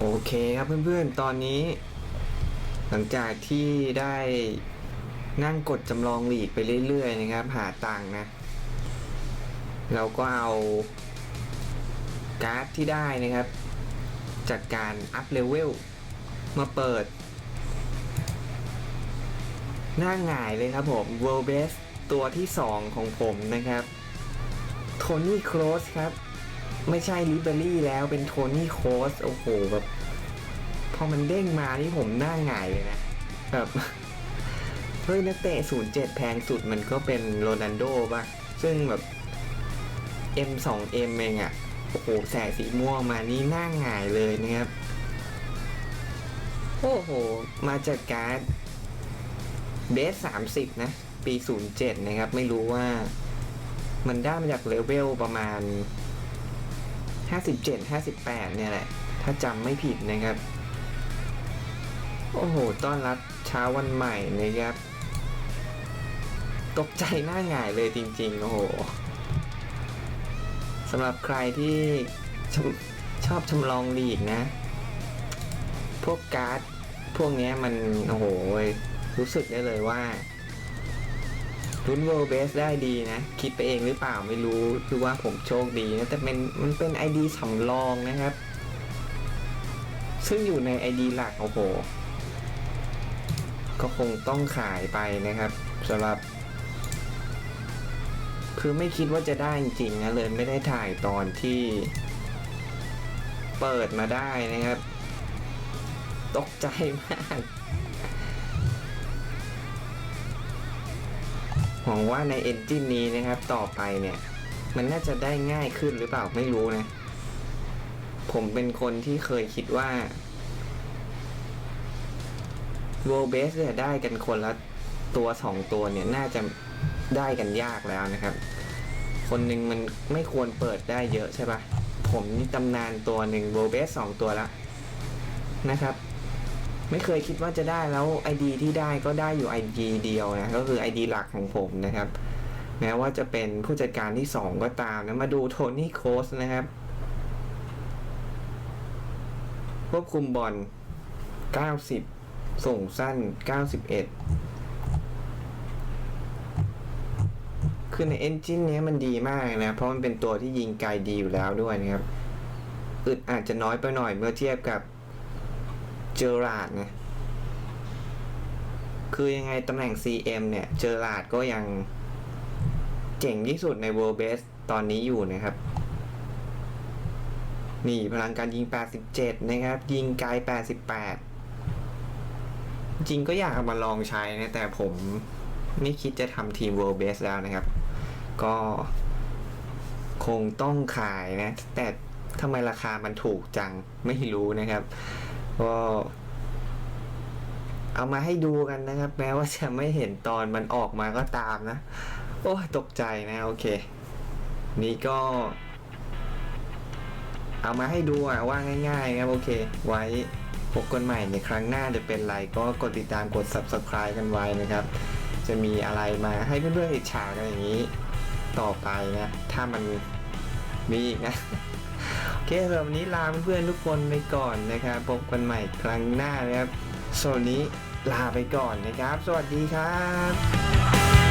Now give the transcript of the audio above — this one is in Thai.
โอเคครับเพื่อนๆ ตอนนี้ หลังจากที่ได้นั่งกดจำลองหลีกไปเรื่อยๆ นะครับ หาตังนะ เราก็เอาการ์ดที่ได้นะครับ จากการอัพเลเวลมาเปิด หน้าหงายเลยครับผม World Best ตัวที่ 2 ของผมนะครับ โทนี่ โครสครับ ไม่ใช่ลิเบอรี่แล้วเป็นโทนี่โคสโอ้โหแบบพอมันเด้งมานี่ผมหน้าหงายเลยนะแบบเฮ้ยนักเตะ07 แพงสุดมันก็เป็นโรนัลโดป่ะ ซึ่งแบบ M2M เองอะ่ะ โอ้โหแสงสีม่วงมานี่หน้าหงายเลยนะครับ โอ้โห มาจากการ์ดเบส30นะ ปี 07 นะครับ ไม่รู้ว่า มันได้มาจากเลเวลประมาณ 57 58 เนี่ยแหละ ถ้าจำไม่ผิดนะครับ โอ้โห ต้อนรับเช้าวันใหม่นะครับ ตกใจหน้าหงายเลยจริงๆ โอ้โหสำหรับใครที่ชอบชอบชำลองลีกนะ พวกการ์ด พวกนี้มัน โอ้โห รู้สึกได้เลยว่า ลุ้น World Base ได้ดีนะ คิดไปเองหรือเปล่าไม่รู้คือว่าผมโชคดีนะ แต่เป็นมันเป็น ID สำรองนะครับ ซึ่งอยู่ใน ID หลัก โอ้โห ก็คงต้องขายไปนะครับสำหรับ คือไม่คิดว่าจะได้จริงๆนะเลยไม่ได้ถ่ายตอนที่ เปิดมาได้นะครับ ตกใจมาก หวังว่าในเอนจินนี้นะครับ ต่อไปเนี่ย มันน่าจะได้ง่ายขึ้นหรือเปล่าไม่รู้นะ ผมเป็นคนที่เคยคิดว่า World Base เนี่ยได้กันคนละตัวสองตัวเนี่ยน่าจะได้กันยากแล้วนะครับ คนหนึ่งมันไม่ควรเปิดได้เยอะใช่ปะผมนี่ตำนานตัวหนึ่ง World Base สองตัวแล้วนะครับ ไม่เคยคิดว่าจะได้แล้ว ID ที่ได้ก็ได้อยู่ ID เดียวนะ ก็คือ ID หลักของผมนะครับ แม้ว่าจะเป็นผู้จัดการที่ 2 ก็ตามนะ มาดูโทนี่โคสนะครับ ควบคุมบอล 90 ส่งสั้น 91 คือในเอนจินนี้มันดีมากนะ เพราะมันเป็นตัวที่ยิงไกลดีอยู่แล้วด้วยนะครับ อึดอาจจะน้อยไปหน่อยเมื่อเทียบกับ เจอราดนะคือยังไงตำแหน่ง CM เนี่ย เจอราดก็ยังเจ๋งที่สุดใน World Best ตอนนี้อยู่นะครับ นี่พลังการยิง 87 นะครับ ยิงไกล 88 จริงก็อยากมาลองใช้นะ แต่ผมไม่คิดจะทำทีม World Best แล้วนะครับ ก็คงต้องขายนะ แต่ทำไมราคามันถูกจังไม่รู้นะครับ ก็เอามาให้ดูกันนะครับ แม้ว่าจะไม่เห็นตอนมันออกมาก็ตามนะ โอ้ตกใจนะ โอเค นี่ก็ เอามาให้ดูอะว่าง่ายๆครับ โอเค ไว้พบกันใหม่ในครั้งหน้าจะเป็นไรก็กดติดตามกด subscribe กันไว้นะครับ จะมีอะไรมาให้เพื่อนๆอิจฉากันอย่างนี้ ต่อไปนะ ถ้ามันมีอีกนะ เคสำหรับวันนี้ลาเพื่อนๆทุกคนไปก่อนนะครับพบกันใหม่ครั้งหน้านะครับส่วนนี้ลาไปก่อนนะครับ สวัสดีครับ